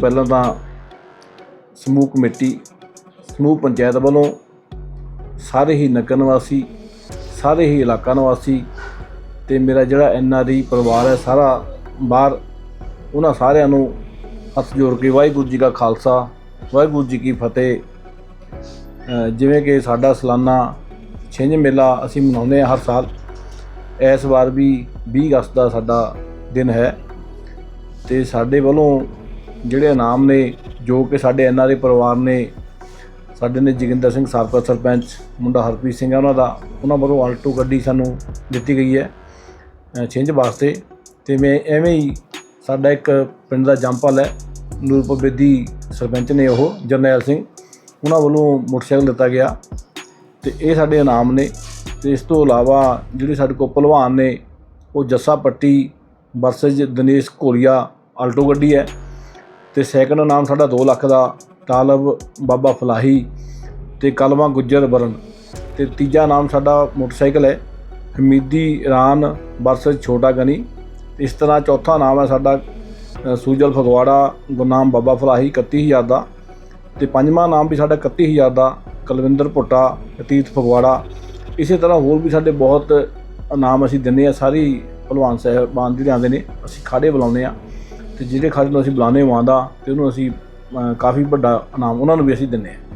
ਪਹਿਲਾਂ ਤਾਂ ਸਮੂਹ ਕਮੇਟੀ, ਸਮੂਹ ਪੰਚਾਇਤ ਵੱਲੋਂ ਸਾਰੇ ਹੀ ਨਗਰ ਨਿਵਾਸੀ, ਸਾਰੇ ਹੀ ਇਲਾਕਾ ਨਿਵਾਸੀ ਤੇ ਮੇਰਾ ਜਿਹੜਾ ਐਨਆਰਈ ਪਰਿਵਾਰ ਹੈ, ਸਾਰਾ ਬਾਹਰ, ਉਹਨਾਂ ਸਾਰਿਆਂ ਨੂੰ ਹੱਥ ਜੋੜ ਕੇ ਵਾਹਿਗੁਰੂ ਜੀ ਕਾ ਖਾਲਸਾ, ਵਾਹਿਗੁਰੂ ਜੀ ਕੀ ਫਤਿਹ। ਜਿਵੇਂ ਕਿ ਸਾਡਾ ਸਾਲਾਨਾ ਛਿੰਝ ਮੇਲਾ ਅਸੀਂ ਮਨਾਉਂਦੇ ਹਾਂ ਹਰ ਸਾਲ ਇਸ ਵਾਰ ਵੀ 20 ਅਗਸਤ ਦਾ ਸਾਡਾ ਦਿਨ ਹੈ ਤੇ ਸਾਡੇ ਵੱਲੋਂ ਜਿਹੜੇ ਇਨਾਮ ਨੇ, ਜੋ ਕਿ ਸਾਡੇ ਐਨਆਰਏ ਪਰਿਵਾਰ ਨੇ, ਸਾਡੇ ਨੇ ਜੋਗਿੰਦਰ ਸਿੰਘ ਸਾਬਕਾ ਸਰਪੰਚ, ਮੁੰਡਾ ਹਰਪ੍ਰੀਤ ਸਿੰਘ ਹੈ ਉਹਨਾਂ ਦਾ, ਉਹਨਾਂ ਵੱਲੋਂ ਆਲਟੋ ਗੱਡੀ ਸਾਨੂੰ ਦਿੱਤੀ ਗਈ ਹੈ ਛਿੰਝ ਵਾਸਤੇ। ਤੇ ਮੈਂ ਐਵੇਂ ਹੀ ਸਾਡਾ ਇੱਕ ਪਿੰਡ ਦਾ ਜੰਪਲ ਹੈ, ਨੂਰਪੁਰ ਬੇਦੀ ਸਰਪੰਚ ਨੇ ਉਹ, ਜਰਨੈਲ ਸਿੰਘ। ਉਹਨਾਂ ਵੱਲੋਂ ਮੋਟਰਸਾਈਕਲ ਦਿੱਤਾ ਗਿਆ। ਤੇ ਇਹ ਸਾਡੇ ਇਨਾਮ ਨੇ। ਤੇ ਇਸ ਤੋਂ ਇਲਾਵਾ ਜਿਹੜੇ ਸਾਡੇ ਕੋਲ ਭਲਵਾਨ ਨੇ, ਉਹ ਜੱਸਾ ਪੱਟੀ ਵਰਸਜ ਦਿਨੇਸ਼ ਕੋਰੀਆ ਆਲਟੋ ਗੱਡੀ ਹੈ। ਤੇ ਸੈਕੰਡ ਇਨਾਮ ਸਾਡਾ 2 ਲੱਖ ਦਾ ਤਾਲਬ ਬਾਬਾ ਫਲਾਹੀ ਤੇ ਕਲਮਾ ਗੁੱਜਰ ਬਰਨ ਤੇ ਤੀਜਾ ਨਾਮ ਸਾਡਾ ਮੋਟਰਸਾਈਕਲ ਹੈ ਹਮੀਦੀ ਇਰਾਨ ਵਰਸਜ ਛੋਟਾ ਗਨੀ। ਇਸ ਤਰ੍ਹਾਂ ਚੌਥਾ ਨਾਮ ਹੈ ਸਾਡਾ ਅ, ਸੂਜਲ ਫਗਵਾੜਾ ਗੁਰਨਾਮ ਬਾਬਾ ਫਲਾਹੀ 31000 ਦਾ। ਤੇ ਪੰਜਵਾਂ ਨਾਮ ਵੀ ਸਾਡਾ 31000 ਦਾ ਕੁਲਵਿੰਦਰ ਭੁੱਟਾ ਅਤੀਤ ਫਗਵਾੜਾ। ਇਸੇ ਤਰ੍ਹਾਂ ਹੋਰ ਵੀ ਸਾਡੇ ਬਹੁਤ ਨਾਮ ਅਸੀਂ ਦਿੰਦੇ ਆ ਸਾਰੀ ਭਲਵਾਨ ਸਾਹਿਬਾਨ ਜਿਹੜੇ ਆਉਂਦੇ ਨੇ ਅਸੀਂ ਖਾੜੇ ਬੁਲਾਉਂਦੇ ਆ ਤੇ ਜਿਹੜੇ ਖਾੜੇ ਨੂੰ ਅਸੀਂ ਬੁਲਾਉਂਦੇ ਹਾਂ ਦਾ ਤੇ ਉਹਨੂੰ ਅਸੀਂ ਕਾਫੀ ਵੱਡਾ ਇਨਾਮ, ਉਹਨਾਂ ਨੂੰ ਵੀ ਅਸੀਂ ਦਿੰਦੇ ਆ